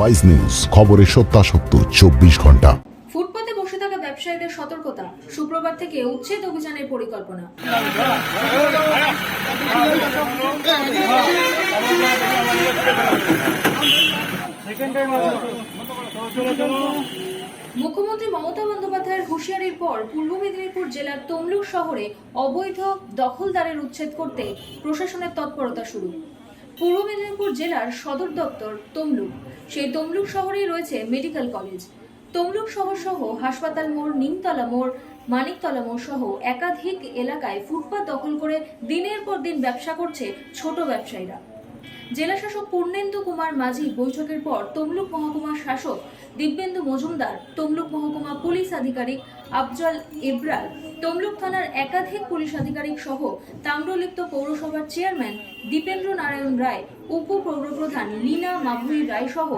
Wise news খবরের সত্যাসত্য, চব্বিশ ঘণ্টা। ফুটপাতে বসে থাকা ব্যবসায়ীদের সতর্কতা, শুক্রবার থেকে উচ্ছেদ অভিযানের পরিকল্পনা। মুখ্যমন্ত্রী মমতা বন্দ্যোপাধ্যায়ের হুঁশিয়ারির পর পূর্ব মেদিনীপুর জেলার তমলুক শহরে অবৈধ দখলদারের উচ্ছেদ করতে প্রশাসনের তৎপরতা শুরু। পূর্ব মেদিনীপুর জেলার সদর দপ্তর তমলুক। সেই তমলুক শহরেই রয়েছে মেডিকেল কলেজ। তমলুক শহর সহ হাসপাতাল মোড়, নিমতলা মোড়, মানিকতলা মোড় সহ একাধিক এলাকায় ফুটপাত দখল করে দিনের পর দিন ব্যবসা করছে ছোট ব্যবসায়ীরা। জেলাশাসক পূর্ণেন্দু কুমার মাঝি বৈঠকের পর তমলুক মহকুমার শাসক দিব্যেন্দু মজুমদার, তমলুক মহকুমা পুলিশ আধিকারিক আফজল ইব্রাল, তমলুক থানার একাধিক পুলিশ আধিকারিক সহ তাম্রলিপ্ত পৌরসভার চেয়ারম্যান দীপেন্দ্র নারায়ণ রায় উপপৌরপ্রধান লীনা মাভুরী রায় সহ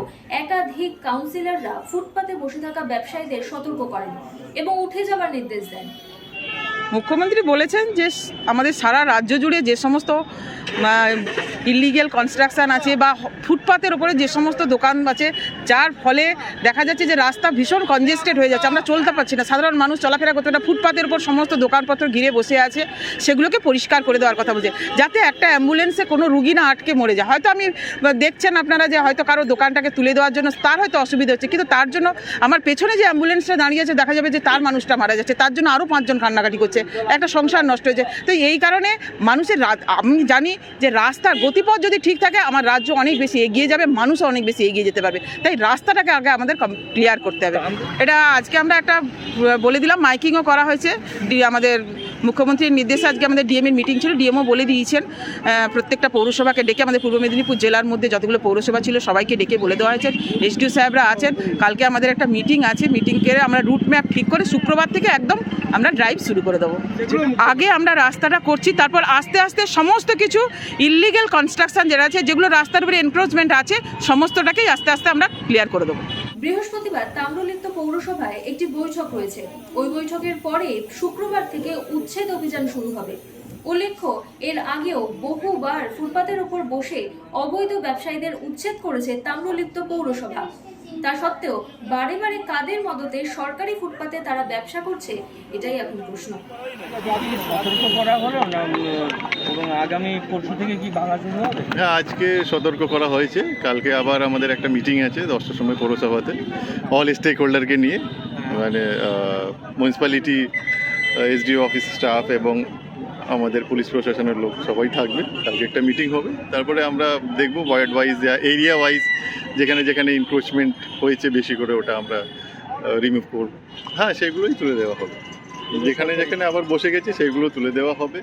একাধিক কাউন্সিলররা ফুটপাতে বসে থাকা ব্যবসায়ীদের সতর্ক করেন এবং উঠে যাবার নির্দেশ দেন। মুখ্যমন্ত্রী বলেছেন যে আমাদের সারা রাজ্য জুড়ে যে সমস্ত ইলিগেল কনস্ট্রাকশন আছে বা ফুটপাতের ওপরে যে সমস্ত দোকান আছে, যার ফলে দেখা যাচ্ছে যে রাস্তা ভীষণ কনজেস্টেড হয়ে যাচ্ছে। আমরা চলতে পারছি না। সাধারণ মানুষ চলাফেরা করতে না। ফুটপাতের উপর সমস্ত দোকানপত্র ঘিরে বসে আছে। সেগুলোকে পরিষ্কার করে দেওয়ার কথা বলছে। যাতে একটা অ্যাম্বুলেন্সে কোনো রুগী না আটকে মরে যায়। হয়তো আমি দেখছেন আপনারা যে হয়তো কারও দোকানটাকে তুলে দেওয়ার জন্য তার হয়তো অসুবিধা হচ্ছে। কিন্তু তার জন্য আমার পেছনে যে অ্যাম্বুলেন্সটা দাঁড়িয়ে আছে, দেখা যাবে যে তার মানুষটা মারা যাচ্ছে। তার জন্য আরও পাঁচজন কান্নাকাটি করছে। একটা সংসার নষ্ট হয়েছে। তো এই কারণে মানুষের আমি জানি যে রাস্তার গতিপথ যদি ঠিক থাকে আমার রাজ্য অনেক বেশি এগিয়ে যাবে মানুষও অনেক বেশি এগিয়ে যেতে পারবে। তাই রাস্তাটাকে আগে আমাদের ক্লিয়ার করতে হবে। এটা আজকে আমরা একটা বলে দিলাম মাইকিংও করা হয়েছে। আমাদের মুখ্যমন্ত্রীর নির্দেশে আজকে আমাদের ডিএমের মিটিং ছিল। ডিএমও বলে দিয়েছেন প্রত্যেকটা পৌরসভাকে ডেকে আমাদের পূর্ব মেদিনীপুর জেলার মধ্যে যতগুলো পৌরসভা ছিল সবাইকে ডেকে বলে দেওয়া হয়েছে। এসডিও সাহেবরা আছেন, কালকে আমাদের একটা মিটিং আছে। মিটিং করে আমরা রুট ম্যাপ ঠিক করে শুক্রবার থেকে একদম আমরা ড্রাইভ শুরু করে দেবো। আগে আমরা রাস্তাটা করছি, তারপর আস্তে আস্তে সমস্ত কিছু ইলিগেল কনস্ট্রাকশন যেটা আছে, যেগুলো রাস্তার উপরে এনক্রোচমেন্ট আছে, সমস্তটাকেই আস্তে আস্তে আমরা ক্লিয়ার করে দেবো। বৃহস্পতিবার তাম্রলিপ্ত পৌরসভায় একটি বৈঠক হয়েছে ওই বৈঠকের পরে শুক্রবার থেকে উচ্ছেদ অভিযান শুরু হবে। উল্লেখ্য, এর আগেও বহুবার ফুটপাতের উপর বসে অবৈধ ব্যবসায়ীদের উচ্ছেদ করেছে তাম্রলিপ্ত পৌরসভা। তা সত্ত্বেও বারে বারে কাদের মদতে সরকারি ফুটপাতে তারা ব্যবসা করছে এটাই এখন প্রশ্ন। সতর্ক করা হলো না এবং আগামী পরশু থেকে কি ভাঙা শুরু হবে? হ্যাঁ আজকে সতর্ক করা হয়েছে। কালকে আবার আমাদের একটা মিটিং আছে দশটার সময় পৌরসভাতে অল স্টেক হোল্ডারকে নিয়ে। মানে মিউনিসিপ্যালিটি এসডিও অফিস স্টাফ এবং আমাদের পুলিশ প্রশাসনের লোক সবাই থাকবে। কালকে একটা মিটিং হবে। তারপরে আমরা দেখব ওয়ার্ড ওয়াইজ এরিয়া ওয়াইজ যেখানে যেখানে ইনক্রোচমেন্ট হয়েছে বেশি করে ওটা আমরা রিমুভ করব। হ্যাঁ সেগুলোই তুলে দেওয়া হবে। যেখানে যেখানে আবার বসে গেছে সেগুলো তুলে দেওয়া হবে।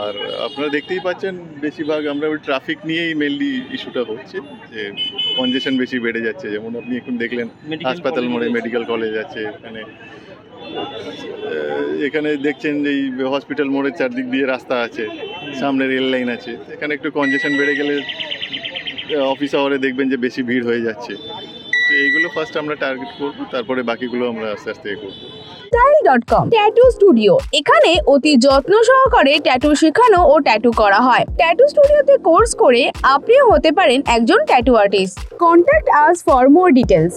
আর আপনারা দেখতেই পাচ্ছেন বেশিরভাগ আমরা ওই ট্রাফিক নিয়েই মেনলি ইস্যুটা হচ্ছে যে কনজেশন বেশি বেড়ে যাচ্ছে। যেমন আপনি এখন দেখলেন হাসপাতাল মোড়ে মেডিকেল কলেজ আছে এখানে এখানে দেখছেন যে এই হসপিটাল মোড়ের চারদিক দিয়ে রাস্তা আছে, সামনে রেল লাইন আছে। এখানে একটু কনজেশন বেড়ে গেলে অফিস আওয়ারে দেখবেন যে বেশি ভিড় হয়ে যাচ্ছে। তো এইগুলো ফার্স্ট আমরা টার্গেট করব, তারপরে বাকিগুলো আমরা আস্তে আস্তে করব ডট কম ট্যাটু স্টুডিও এখানে অতি যত্ন সহকারে ট্যাটু শেখানো ও ট্যাটু করা হয়। ট্যাটু স্টুডিওতে কোর্স করে আপনিও হতে পারেন একজন tattoo artist contact us for more details